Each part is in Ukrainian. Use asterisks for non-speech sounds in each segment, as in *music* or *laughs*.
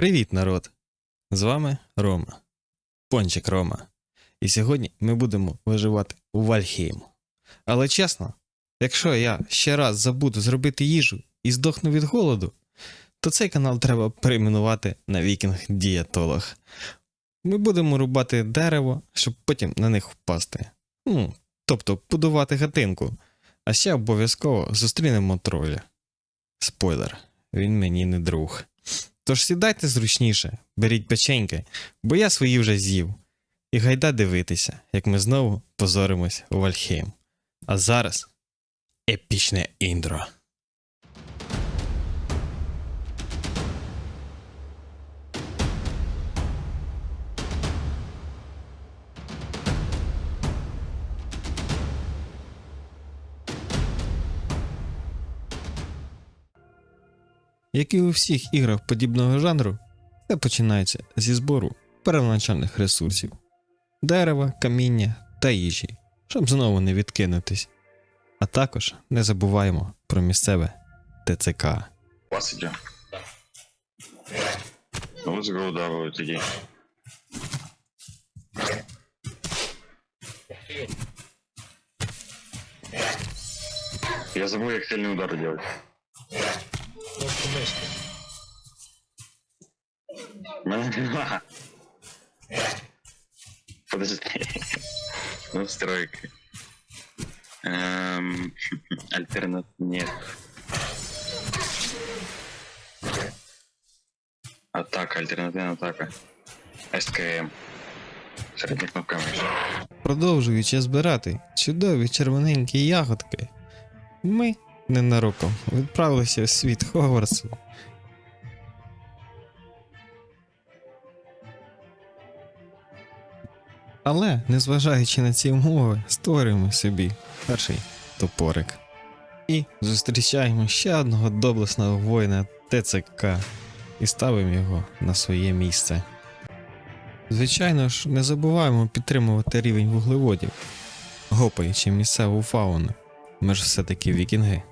Привіт, народ! З вами Рома. Пончик Рома. І сьогодні ми будемо виживати у Вальхейму. Але чесно, якщо я ще раз забуду зробити їжу і здохну від голоду, то цей канал треба перейменувати на Вікінг Дієтолог. Ми будемо рубати дерево, щоб потім на них впасти. Ну, тобто будувати хатинку. А ще обов'язково зустрінемо троля. Спойлер, він мені не друг. Тож сідайте зручніше, беріть печеньки, бо я свої вже з'їв. І гайда дивитися, як ми знову позоримось у Вальхейм. А зараз епічне інтро. Як і у всіх іграх подібного жанру, все починається зі збору первоначальних ресурсів дерева, каміння та їжі, щоб знову не відкинутись. А також не забуваємо про місцеве ТЦК. Ну. Я забыл, как сильный удар мишки. М- Подожди. Настройки. Эм, *laughs* Альтернат нет. Атака, альтернативная атака. СКМ. Средняя кнопка мыши. Продовжуючи збирати чудові червоненькі ягодки, ми ненароком відправилися в світ Хогвартсу. Але, незважаючи на ці умови, створюємо собі перший топорик. І зустрічаємо ще одного доблесного воїна ТЦК і ставимо його на своє місце. Звичайно ж, не забуваємо підтримувати рівень вуглеводів, гопаючи місцеву фауну. Ми ж все-таки вікінги.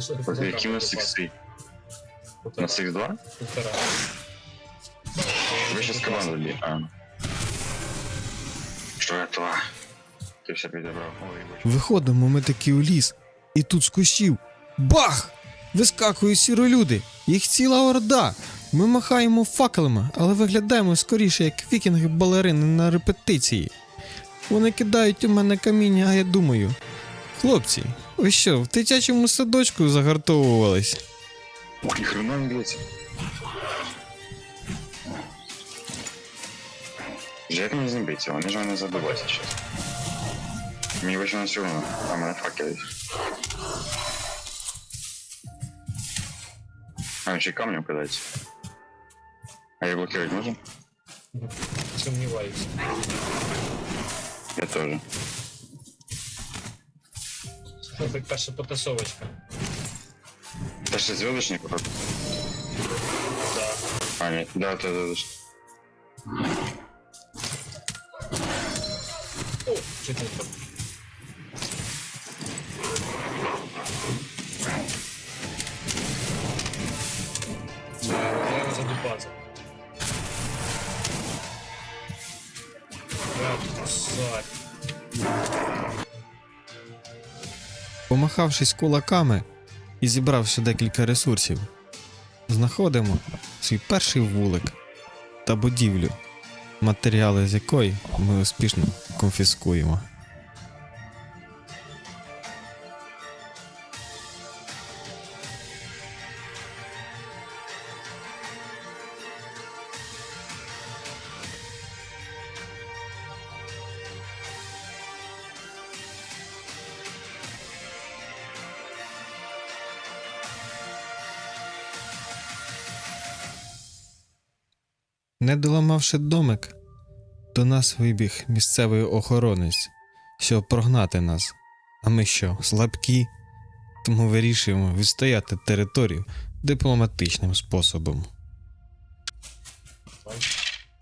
Ну що ти Какие у фотографію нас попав? иксы? У Полтора. нас X2? Полтора. Вы сейчас команду били. А. Что это? Ты все передобрал. Ой, ебать. Виходимо ми таки у ліс, і тут з кущів. Бах! Вискакують сіролюди, їх ціла орда. Ми махаємо факелами, але виглядаємо скоріше як вікінги балерини на репетиції. Вони кидають у мене каміння, а я думаю. Хлопці, Ви що, в дитячому садочку загартовувались? Ні хрена не б'ється. Як мені з ним биться? Вони ж мене забиваються зараз. Мені вийшло на сьогодні, а мене факелить. А, ну, він ще камнем кидається. А я блокировать можно? Сомневаюсь. Я тоже. Ну, так перша потасовочка. Это что, звездочник? какой-то? Да. А, нет, да, это звездочник. О, чуть не так. Треба задупатися. Бля, сать. Помахавшись кулаками і зібравши декілька ресурсів, знаходимо свій перший вулик та будівлю, матеріали з якої ми успішно конфіскуємо. Не доламавши домик, до нас вибіг місцевий охоронець, щоб прогнати нас. А ми що, слабкі? Тому вирішуємо відстояти територію дипломатичним способом.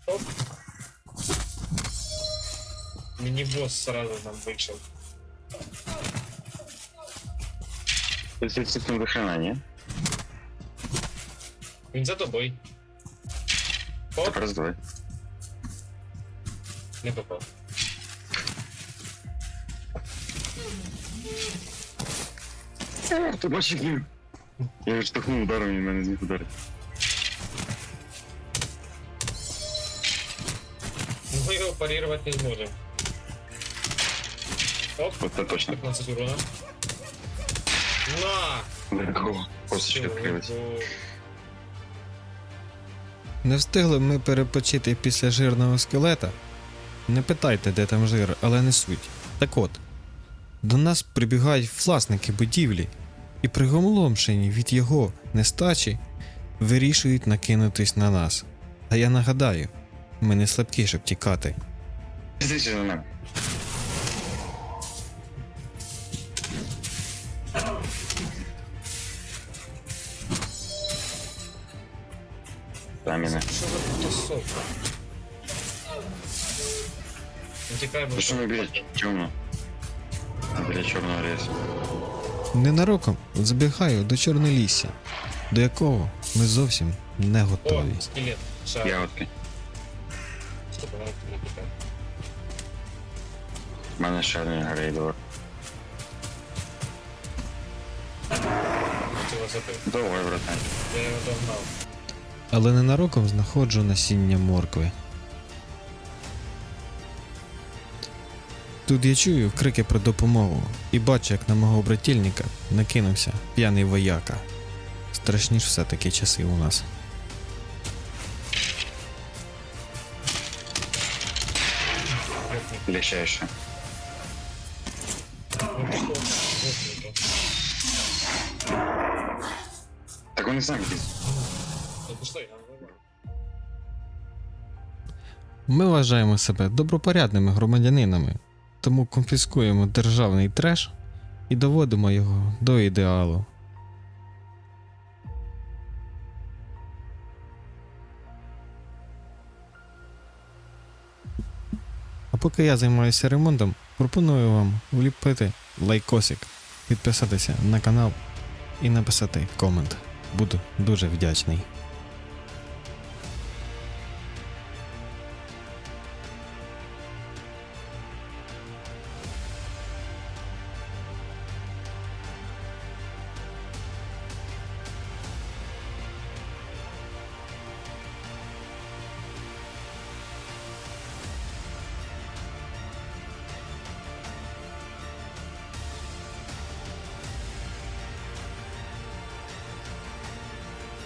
Оп. Мини-босс сразу нам вышел. 30 секунд до хрена, не? Він за тобою. Оп, Тепер здавай. не попав. Ти бачиш, як я відштовхнув ударом, і мене зміг ударити. Ми його парировать не зможем. Оп, От це точно. 15 урона. На! Далеко. Косточки Всё, відкрились. Не встигли ми перепочити після жирного скелета. Не питайте, де там жир, але не суть. Так от, до нас прибігають власники будівлі, і приголомшені від його нестачі вирішують накинутись на нас. А я нагадаю, ми не слабкі, щоб тікати. Мене. Що за тусовка? Утікай, бо що ми біля чорного? Біля чорного рейсу. Ненароком забігаю до Чорнолісся, до якого ми зовсім не О, готові. скелет. Шар. Ягодки. Стоп, вона не тікає. У мене один грейдор. Хотіла забити. Довго, братан. Я його догнав. Але ненароком знаходжу насіння моркви. Тут я чую крики про допомогу і бачу, як на мого брательника накинувся п'яний вояка. Страшні ж все-таки часи у нас. Він, Так вони самі десь. Ми вважаємо себе добропорядними громадянинами, тому конфіскуємо державний треш і доводимо його до ідеалу. А поки я займаюся ремонтом, пропоную вам вліпити лайкосик, підписатися на канал і написати комент. Буду дуже вдячний.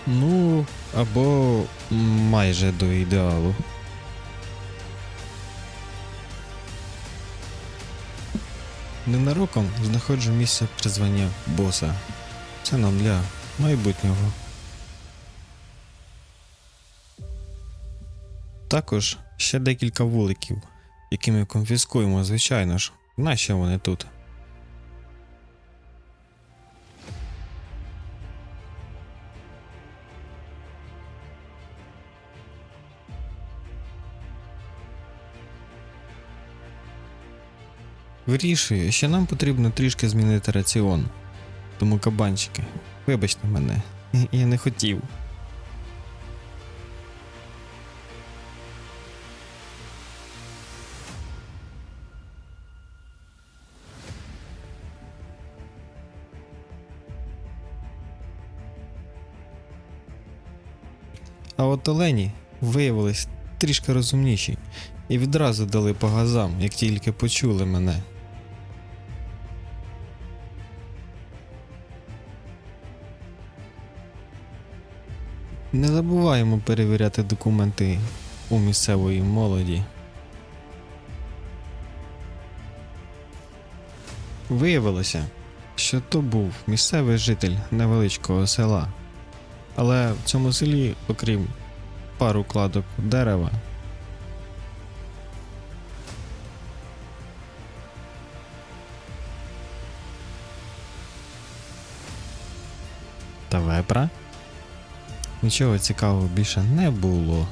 Ну, або майже до ідеалу. Ненароком знаходжу місце призвання боса. Це нам для майбутнього. Також ще декілька вуликів, які ми конфіскуємо, звичайно ж. Нащо вони тут? Вирішую, що нам потрібно трішки змінити раціон. Тому кабанчики, вибачте мене, *laughs* я не хотів. А от олені виявились трішки розумніші і відразу дали по газам, як тільки почули мене. Забуваємо перевіряти документи у місцевої молоді. Виявилося, що то був місцевий житель невеличкого села. Але в цьому селі, окрім пару кладок дерева, та вепра. Нічого цікавого більше не було.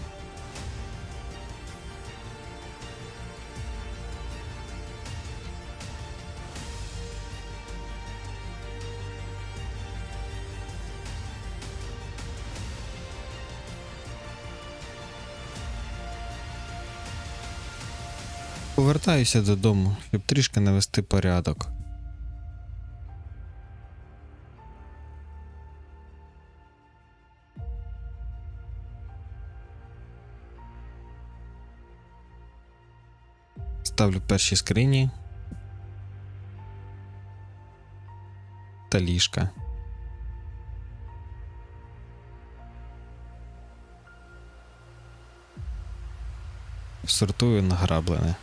Повертаюся додому, щоб трішки навести порядок. Ставлю перші скрині та ліжка. Сортую награблене.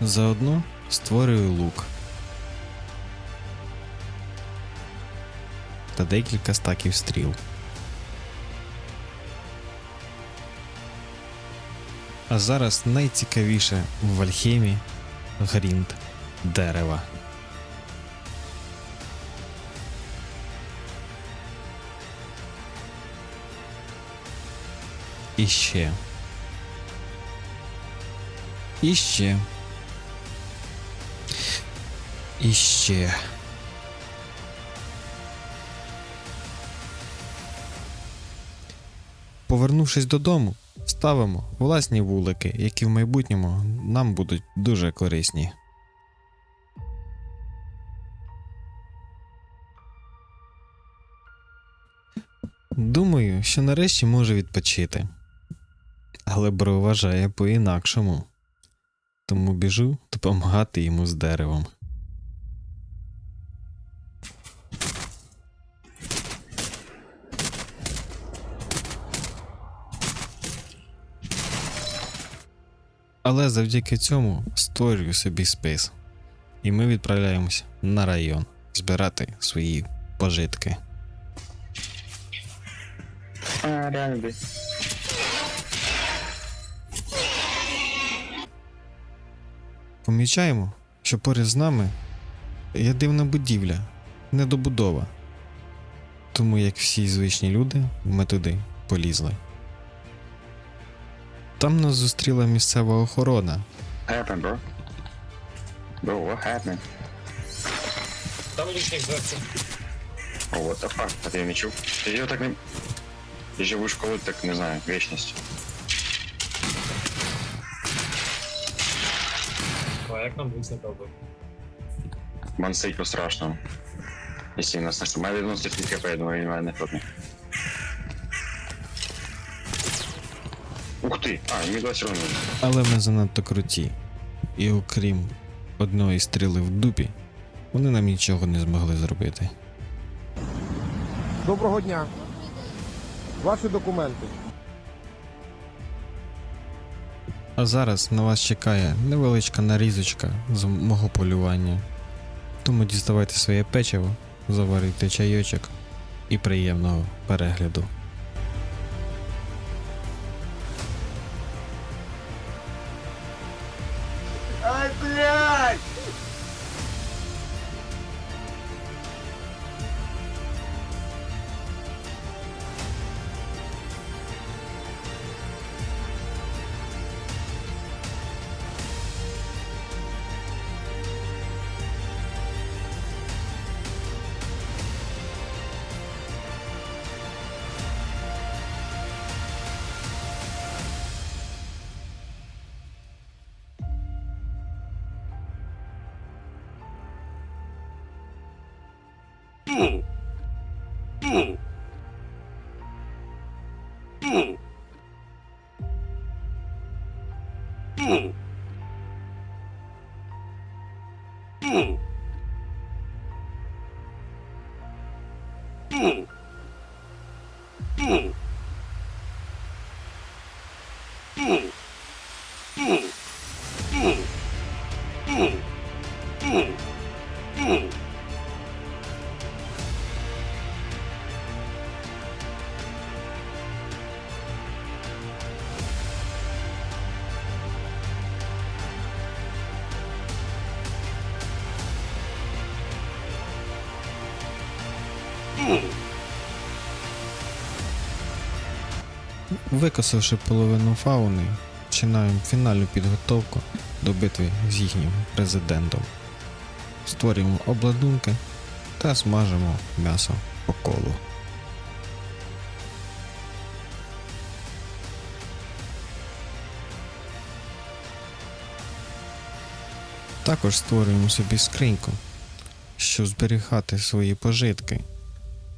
Заодно створюю лук. Та декілька стаків стріл. А зараз найцікавіше в Вальхемі грінт дерева. І ще. І ще. І ще. Повернувшись додому, ставимо власні вулики, які в майбутньому нам будуть дуже корисні. Думаю, що нарешті можу відпочити. Але бро вважає по-інакшому. Тому біжу допомагати йому з деревом. Але завдяки цьому створюю собі спис. І ми відправляємось на район збирати свої пожитки. А, реально. Помічаємо, що поряд з нами є дивна будівля, недобудова. Тому, як всі звичні люди, ми туди полізли. Там нас зустріла місцева охорона, happened, bro? Bro, what happened? Там лишник зверху. О, what the fuck? А ти його не чув? Ти його так не... Ти ж будеш колоть, так, не знаю, вічність. А як нам лишника вбив? Монстрійку страшного. Якщо нас не 90 хп, я думаю, він мене не хлопне. Ух ти! А, мені 20 ровно. але ми занадто круті. І окрім одної стріли в дупі, вони нам нічого не змогли зробити. Доброго дня. Ваші документи. А зараз на вас чекає невеличка нарізочка з мого полювання. Тому діставайте своє печиво, заварюйте чайочок і приємного перегляду. 不，不，不，不，不，不。Викосивши половину фауни, починаємо фінальну підготовку до битви з їхнім президентом. створюємо обладунки та смажимо м'ясо по колу. Також створюємо собі скриньку, щоб зберігати свої пожитки,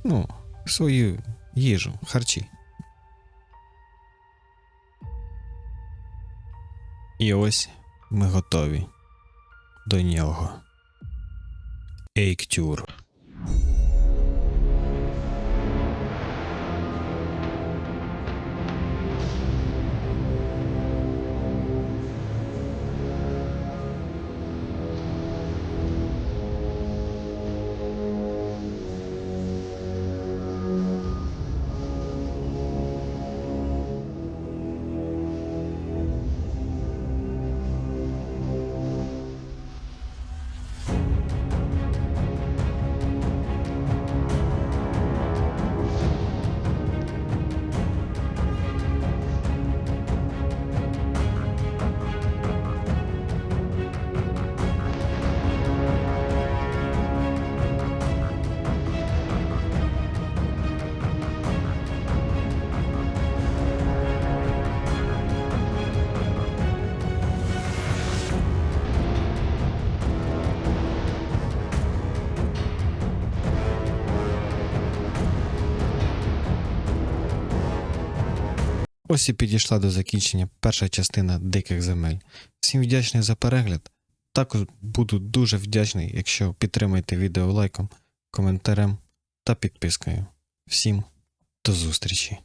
ну, свою їжу, харчі. І ось ми готові до нього. Ейктюр. Ось і підійшла до закінчення перша частина диких земель. Всім вдячний за перегляд. Також буду дуже вдячний, якщо підтримаєте відео лайком, коментарем та підпискою. Всім до зустрічі!